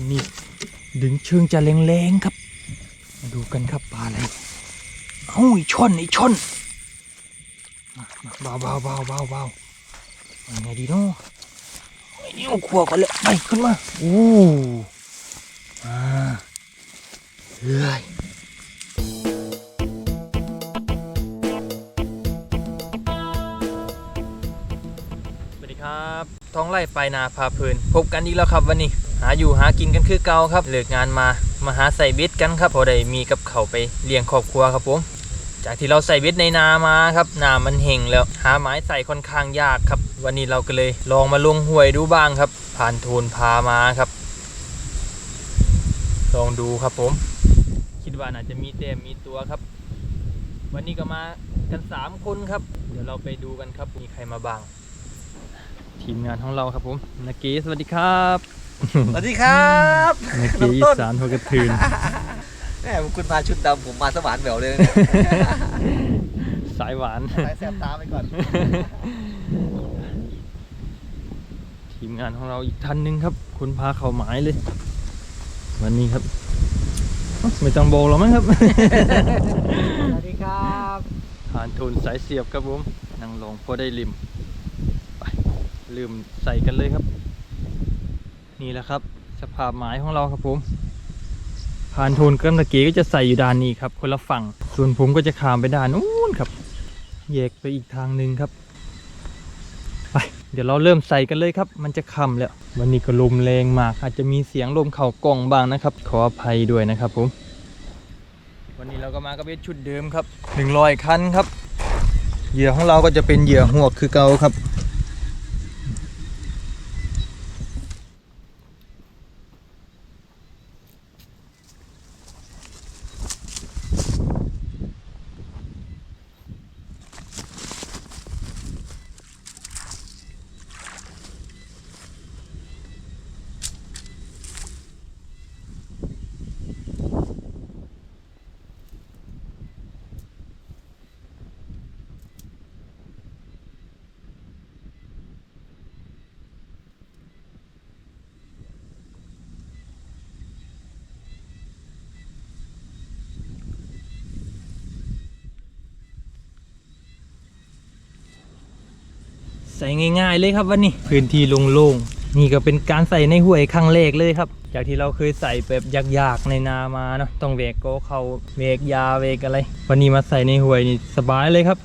คันนี้ ดึงเชิงจะแรงๆครับ มาดูกันครับปลาอะไรเอ้าอีช่อนอีช่อนมามาเบาเบาเบาเบาเบาเอาไงดีเนาะไอ้นี่เอาขวกันเลยไปขึ้นมาอู้อ่าเฮ้ยสวัสดีครับท้องไร่ปลายนาพาเพลิน พบกันอีกแล้วครับวันนี้ หาอยู่หากินกันคือเก่าครับเลิกงานมามาหาใส่เบ็ดกันครับพอได้มีกับเขาไปเลี้ยงครอบครัวครับผมจากที่เราใส่เบ็ดในนามาครับนามันเห่งแล้ว หาไม้ใส่ค่อนข้างยากครับ วันนี้เราก็เลยลองมาลงห้วยดูบ้างครับ ผ่านโทนพามาครับ ลองดูครับผม คิดว่าน่าจะมีเต็มมีตัวครับ วันนี้ก็มากันสามคนครับ เดี๋ยวเราไปดูกันครับมีใครมาบ้าง ทีมงานของเราครับผมนาเกสวัสดีครับ สวัสดีครับนาเกน้องอีต้นสานหัวกระทืนแหมคุณมาชุดดำผมมาสวรรค์แหววเลยเนี่ยสายหวาน สายแสบตาไปก่อน ทีมงานของเราอีกท่านหนึงครับ คุณพาเขาหมายเลย วันนี้ครับเอ้าไม่ต้องโบกหรอกมั้งครับ สวัสดีครับผ่านทุนสายเสียบครับผมนั่งลงพอได้ริม ไปลืมใส่กันเลยครับ นี่แหละครับ สภาพหมายของเราครับผมผ่านทุนกับตะเกีก็จะใส่อยู่ด้านนี้ครับ คนละฝั่ง ส่วนผมก็จะขามไปด้านนู้นครับแยกไปอีกทางหนึ่งครับไปเดี๋ยวเราเริ่มใส่กันเลยครับ มันจะค่ำแล้ว วันนี้ก็ลมแรงมาก อาจจะมีเสียงลมเข่ากล่องบ้างนะครับ ขออภัยด้วยนะครับผม วันนี้เราก็มากับเวทชุดเดิมครับ100คันครับ เหยื่อของเราก็จะเป็นเหยื่อหัวคือเกาครับ ใส่ง่าย ๆ เลยครับวันนี้พื้นที่โล่งๆนี่ก็เป็นการใส่ในห้วยครั้งแรกเลยครับจากที่เราเคยใส่แบบยากๆในนามาเนาะต้องเวกโกเขาเวกยาเวกอะไร วันนี้มาใส่ในห้วยนี่สบายเลยครับ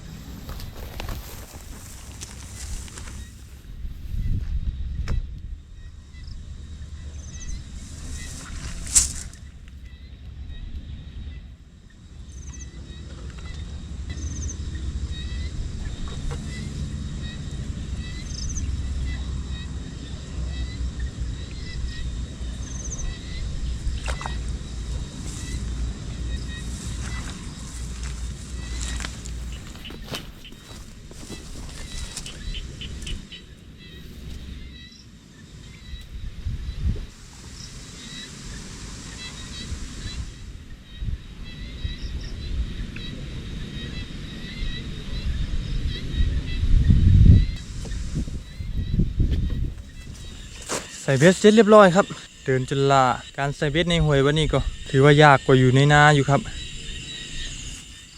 ใส่เบสเสร็จเรียบร้อยครับ เดินจนลาการใส่เบสในห้วยวันนี้ก็ ถือว่ายากกว่าอยู่ในนาอยู่ครับ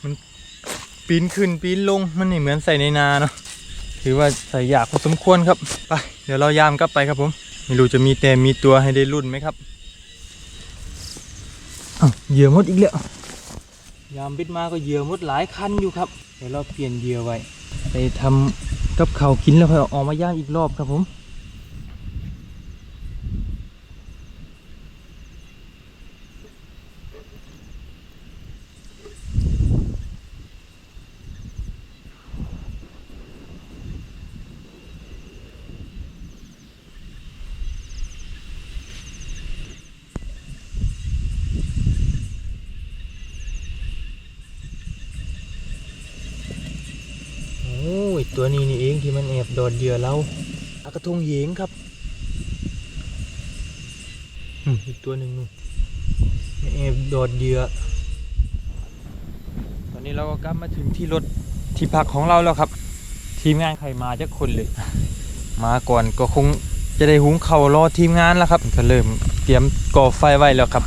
มันปีนขึ้นปีนลงมันไม่เหมือนใส่ในนาเนาะถือว่าใส่ยากพอสมควรครับไปเดี๋ยวเรายามกลับไปครับผมไม่รู้จะมีแต่มีตัวให้ได้รุ่นไหมครับเหยื่อมดอีกแล้วยามบิดมาก็เหยื่อมดหลายคันอยู่ครับ เดี๋ยวเราเปลี่ยนเหยื่อไว้ ไปทำกับเขากินแล้วค่อยออกมาย่างอีกรอบครับผม โอ้ยตัวนี้นี่เองที่มั นแอดเหยื่อเราอากระทงเหยงครับอีกตัวหนึ่งนู่นแอบโดดเหยื่อตอนนี้เราก็กลับมาถึงที่รถที่พักของเราแล้วครับ ทีมงานใครมาจะคนเลย มาก่อนก็คงจะได้หุงเข่ารอทีมงานแล้วครับก็เริ่มเตรียมก่อไฟไว้แล้วครับ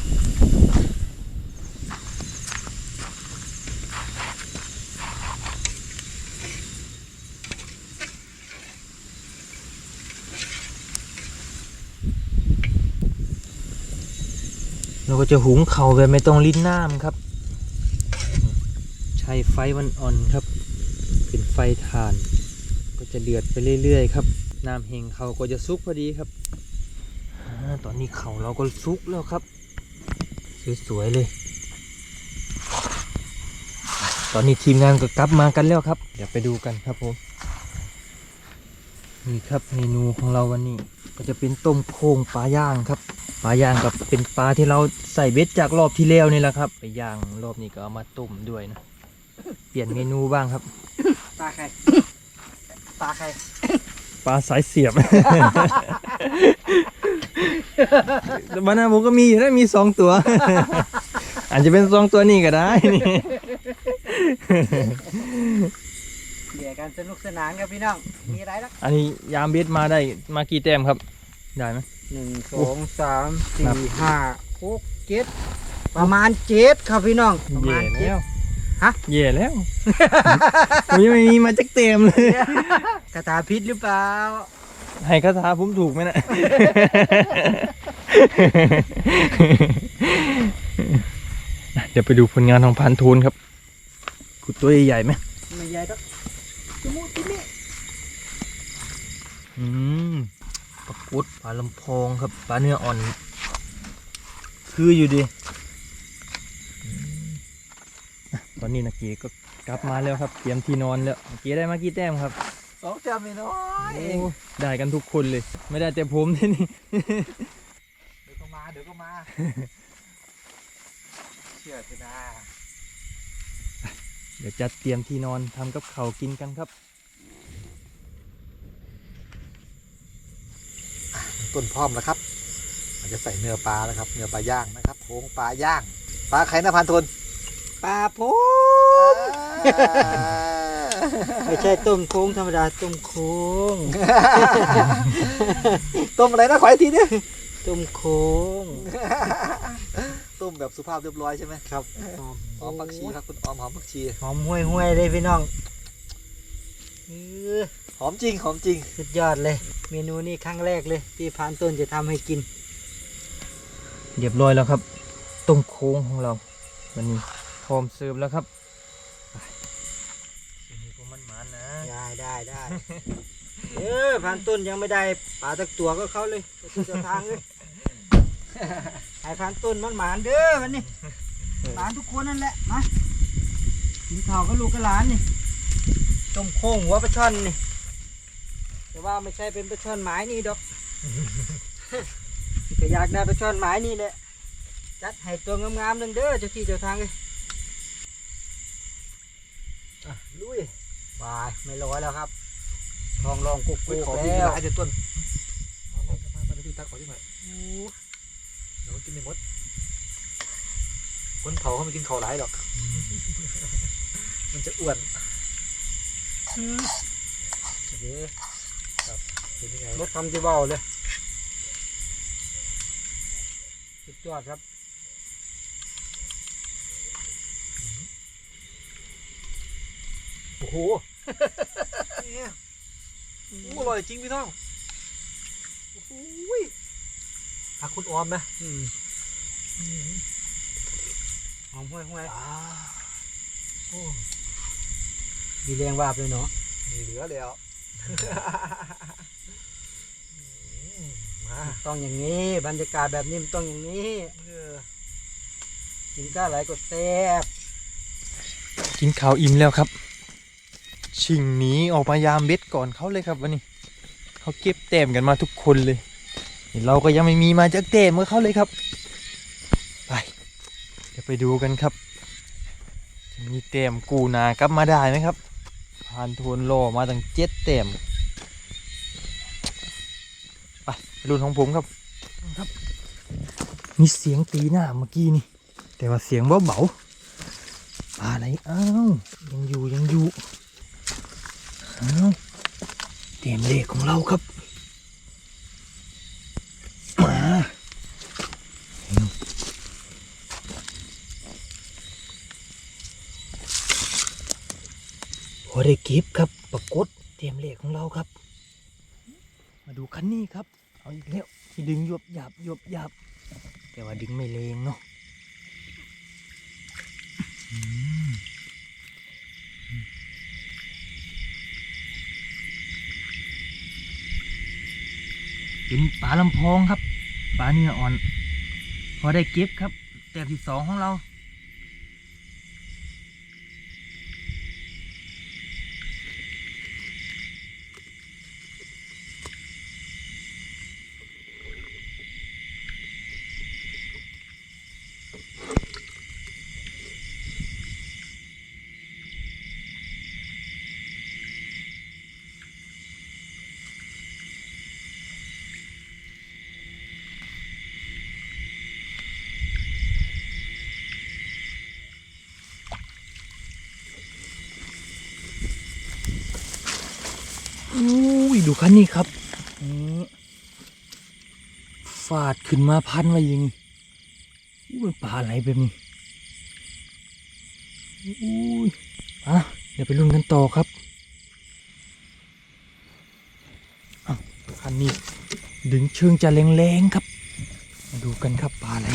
เราก็จะหุงเขาแบบไม่ต้องลิ้นน้ำครับ ใช้ไฟมันอ่อนครับ เป็นไฟถ่าน ก็จะเดือดไปเรื่อยๆครับน้ำเฮงเขาก็จะซุกพอดีครับอตอนนี้เขาเราก็ซุกแล้วครับ สวยๆเลย ตอนนี้ทีมงานก็กลับมากันแล้วครับ เดี๋ยวไปดูกันครับผมนี่ครับเมนูของเราวันนี้ ก็จะเป็นต้มโค้งปลาย่างครับ ปลาย่างกับเป็นปลาที่เราใส่เบ็ดจากรอบที่แล้วนี่แหละครับไปย่างรอบนี้ก็เอามาต้มด้วยนะ เปลี่ยนเมนูบ้างครับ ปลาใคร ปลาใคร ปลาสายเสียบแต่บ้านนาผมก็มีอยู่นะมีสองตัว อาจจะเป็นสองตัวนี้ก็ได้นี่เดี๋ยวกันสนุกสนานครับพี่น้อง มีอะไรลักอันนี้ยามเบ็ดมาได้มากี่แต้มครับ ได้ไหม หนึ่งสองสามสี่ห้าหกเจ็ดประมาณเจ็ดครับพี่น้องประมาเย่ณเจ็ดแล้วฮะ เย่แล้วผมยังไม่มีมาจักเต็มเลย กระตาพิษหรือเปล่า ให้คาถาผมถูกไหมนะ เดี๋ยวไปดูผลงานของพันทูนครับขุดตัวใหญ่ๆไหมไม่ใหญ่ก็จมูกที่นี่อืม ปลาปุดปลาลำโพงครับปลาเนื้ออ่อน คืออยู่ดีอืมอะตอนนี้นักเกีก็กลับมาแล้วครับเตรียมที่นอนแล้วนักเกีได้มากี่แต้มครับสองจำไม่น้อยโอ้ได้กันทุกคนเลย ไม่ได้แต่ผมที่นี่เดี๋ยวก็มาเดี๋ยวก็มาเชื่อเถอะนะเดี๋ยวจะเตรียมที่นอนทำกับเขาวกินกันครับ ต้นพร้อมแล้วครับมันจะใส่เนื้อปลาแล้วครับ เนื้อปลาย่างนะครับโค้งปลาย่าง ปลาไข่นพันทนปลาโพงไม่ใช่ต้มโค้งธรรมดาต้มโค้งต้มอะไรนะขออีกทีเนี่ยต้มโค้งต้มแบบสุภาพเรียบร้อยใช่ไหมครับหอมผักชีครับคุณออมหอมผักชีหอมห้วยห้วยๆเลยพี่น้องเออ หอมจริงหอมจริง สุดยอดเลย เมนูนี้ครั้งแรกเลยที่พานต้นจะทำให้กิน เรียบร้อยแล้วครับต้มโค้งของเรา วันนี้พร้อมเสิร์ฟแล้วครับไปวันนี้ผมมันหมานนะได้ได้ได้เออพานต้นยังไม่ได้ปลาตักตัวก็เขาเลยไปสู่เจ้าทางเลยให้พานต้นมันหมานเด้อวันนี้หลานทุกคนนั่นแหละมากินข้าวกับลูกกับหลานนี่ ต้มโค้งหัวปลาช่อนนี่แต่ว่าไม่ใช่เป็นปลาช่อนหมายนี่ดอกก็อยากได้ปลาช่อนหมายนี่แหละจัดให้ตัวงามๆหนึ่งเด้อเจ้าที่เจ้าทางเลยอะลุยบายไม่ร้อยแล้วครับทองรองกุกอุ้ยกุกขอพี่แล้วหลายเดี๋ยวต้นเอาเอาเอามามาพี่ตักขอที่หน่อยเดี๋ยวมันกินไม่หมดคนเขาเขาไม่กินเขาหลายหรอก มันจะอ้วน โอเคเป็นยังไงรถทำที่เบาเลยสุดยอดครับโอ้โหเนี่ยโอ้อร่อยจริงพี่น้องโอ้โหยผักคุณออมนะอืมหอมห้วยห้วยอ่าโอ้ มีแรงวาบเลยเนาะมีเหลือแล้วอืมมาต้องอย่างนี้บรรยากาศแบบนี้มันต้องอย่างนี้เออกินข้าวไหลก็แซ่บกินข้าวอิ่มแล้วครับ ชิงหนีออกมายามเบ็ดก่อนเขาเลยครับวันนี้เขาเก็บแต้มกันมาทุกคนเลยนี่เราก็ยังไม่มีมาจากแต้มเมื่อเขาเลยครับไปเดี๋ยวไปดูกันครับ จะมีแต้มกูนากลับมาได้ไหมครับ ผ่านโทนโลมาตั้งเจ็ดแต้มไปไปดูของผมครับครับมีเสียงตีหน้าเมื่อกี้นี่ แต่ว่าเสียงเบาๆปลาไหนอ้าวยังอยู่ยังอยู่อ้าวเต็มเลขของเราครับมา อได้เก็บครับปรากฏเตรียมเหล็กของเราครับ มาดูคันนี้ครับ เอาอีกแล้วที่ดึงหยบหยาบหยบหยาบแต่ว่าดึงไม่เลงเนาะเป็นปลาลำพองครับปลาเนื้ออ่อน พอได้เก็บครับ แต้มที่สองของเรา อุ้ย ดูคันนี้ครับฟาดขึ้นมาพันไว้ยังมันปลาอะไรแบบนี้อุ้ยอะเดี๋ยวไปลุ้นกันต่อครับอ้าวคันนี้ดึงเชิงจะแรงๆครับ มาดูกันครับปลาอะไร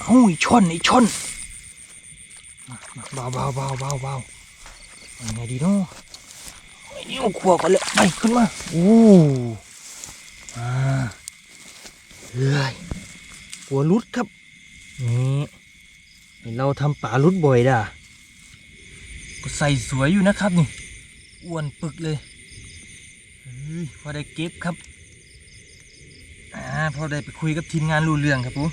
เอ้าอีช่อนอีช่อนมามาเบาเบาเบาเบาเบายังไงดีเนาะ ไอ้นี่เอาขวก่อนเลยไปขึ้นมาโอ้อ่าเฮ้ยหัวรุดครับนี่เห็นเราทำป่ารุดบ่อยด่ะก็ใส่สวยอยู่นะครับนี่อ้วนปึกเลยเฮ้ยพอได้เก็บครับอ่าพอได้ไปคุยกับทีมงานรู้เรื่องครับผม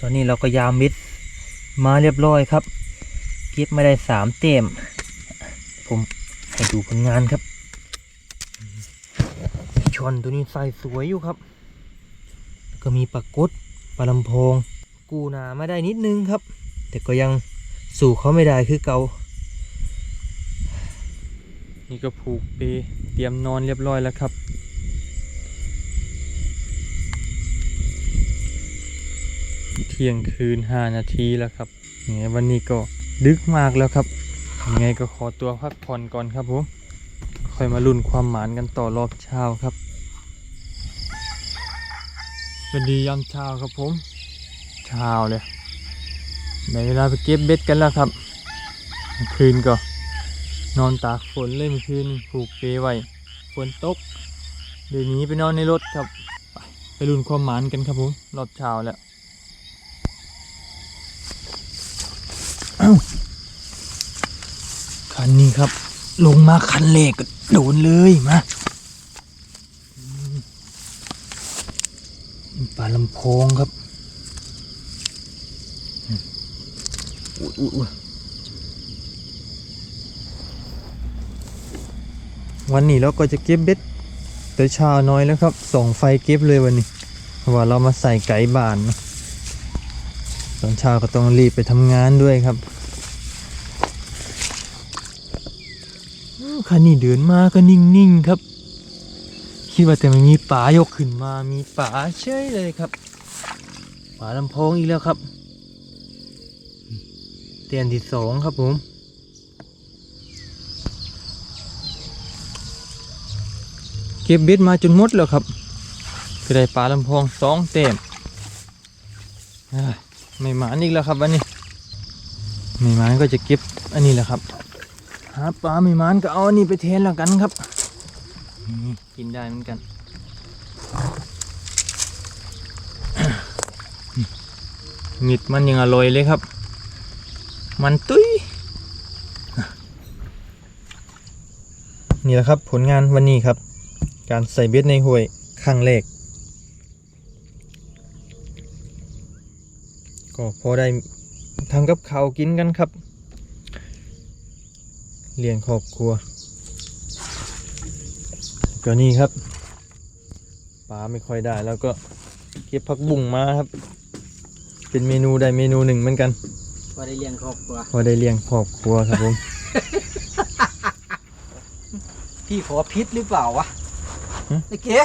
ตอนนี้เราก็ยามมิดมาเรียบร้อยครับ เก็บไมาได้สามเต็ม ผมให้ดูผลงานครับชอนตัวนี้ใส่สวยอยู่ครับ ก็มีปลากดปลาลำโพง กูนาไม่ได้นิดนึงครับ แต่ก็ยังสู่เขาไม่ได้คือเกานี่ก็ผูกเปเตรียมนอนเรียบร้อยแล้วครับเที่ยงคืนห้านาทีแล้วครับยังไงวันนี้ก็ดึกมากแล้วครับ ยังไงก็ขอตัวพักผ่อนก่อนครับผมค่อยมาลุ้นความหมานกันต่อรอบเช้าครับสวัสดียามเช้าครับผมเช้าเลยได้เวลาไปเก็บเบ็ดกันแล้วครับเมื่อคืนก็นอนตากฝนเลยเมื่อคืนผูกเปไว้ฝนตกเดี๋ยวหนี้ไปนอนในรถครับไปไปลุ้นความหมานกันครับผมรอบเช้าแล้ว คันนี้ครับ ลงมาคันเลกก็โดนเลยมาปลาลำโพงครับอืมอุ๊ยอุ๊ยวันนี้เราก็จะเก็บเบ็ดแต่เช้าน้อยแล้วครับส่องไฟเก็บเลยวันนี้เพราะว่าเรามาใส่ไก่บาน ตอนเช้าก็ต้องรีบไปทำงานด้วยครับ คันนี้เดินมาก็นิ่งๆครับ คิดว่าแต่ไม่มีป่ายกขึ้นมามีป่าเฉยเลยครับป่าลำโพงอีกแล้วครับ เตียนที่สองครับผมเก็บเบ็ดมาจนหมดแล้วครับก็ได้ปลาลำโพงสองเต็มไม่หมานอีกแล้วครับวันนี้ ไม่หมานก็จะเก็บอันนี้แหละครับ หาปลาไม่มันก็เอาอันนี้ไปเทนแล้วกันครับนี่กินได้เหมือนกันมิดมันยังอร่อยเลยครับ มันตุ้ยนี่แหละครับผลงานวันนี้ครับ การใส่เบ็ดในห้วยครั้งแรกก็พอได้ทำกับข้าวกินกันครับ เลี้ยงครอบครัวก็นี่ครับปลาไม่ค่อยได้แล้วก็เก็บผักบุ้งมาครับ เป็นเมนูใดเมนูหนึ่งเหมือนกันพอได้เลี้ยงครอบครัวพอได้เลี้ยงครอบครัวครับผม พี่ขอพิษหรือเปล่าวะฮะไอ้เก๋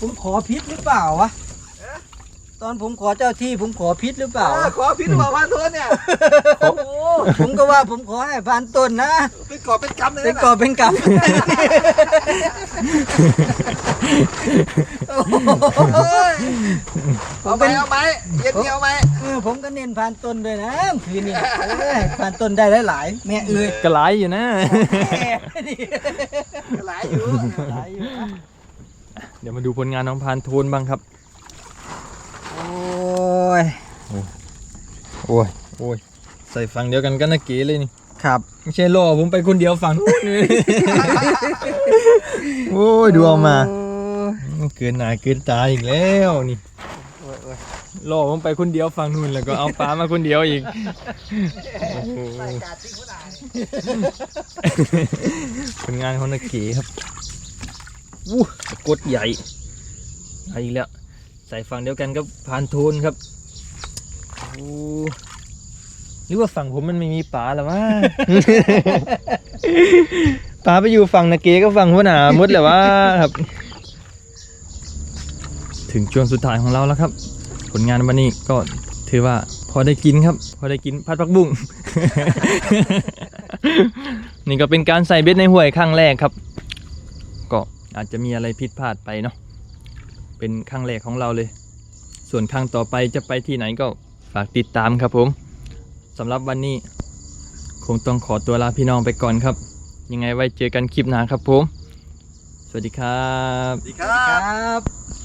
ผมขอพิษหรือเปล่าวะ ตอนผมขอเจ้าที่ผมขอพิษหรือเปล่าเออขอพิษบอกพันต้นเนี่ยโอ้โหผมก็ว่าผมขอให้พันต้นนะเป็นกอบเป็นกำเลยเป็นนะกอบเป็นกำเอ้ยเอาไหมเอาไหมเย็นนี้เอาไหมเออผมก็เน้นพันต้นด้วยนะคืนนี้เอ้ยพันต้นได้หลายๆแม่เอ้ยกระไรอยู่นะหลายอยู่หลายอยู่นะเดี๋ยวมาดูผลงานน้องพานโทนบ้างครับโอ้ ย โอ้ย โอ้ย ใส่ฝั่งเดียวกันกันนะเก๋เลยนี่ ครับ ไม่ใช่ล่อผมไปคนเดียวฝั่งนู้นนี่ โอ้ย ดูเอามา เกินหนาเกินตาอีกแล้วนี่โอ้ยโอ้ยล่อผมไปคนเดียวฝั่งนู้นแล้วก็เอาปลามาคนเดียวอีกโอ้โหใส่กาดทิ้งหัวหน้าผลงานของนักเก๋ครับวู้กดใหญ่ใหญ่อีกแล้ว ใส่ฝั่งเดียวกันก็พานโทนครับโอ้หรือว่าฝั่งผมมันไม่มีปลาหรอวะปลาไปอยู่ฝั่งนาเกก็ฝั่งหัวหนาหมดแล้ววะครับ ถึงช่วงสุดท้ายของเราแล้วครับ ผลงานวันนี้ก็ถือว่าพอได้กินครับ พอได้กินพัดพักบุ้ง นี่ก็เป็นการใส่เบ็ดในห้วยครั้งแรกครับ ก็อาจจะมีอะไรผิดพลาดไปเนาะ เป็นครั้งแรกของเราเลย ส่วนครั้งต่อไปจะไปที่ไหนก็ฝากติดตามครับผมสำหรับวันนี้ คงต้องขอตัวลาพี่น้องไปก่อนครับ ยังไงไว้เจอกันคลิปหน้าครับผม สวัสดีครับ สวัสดีครับครับ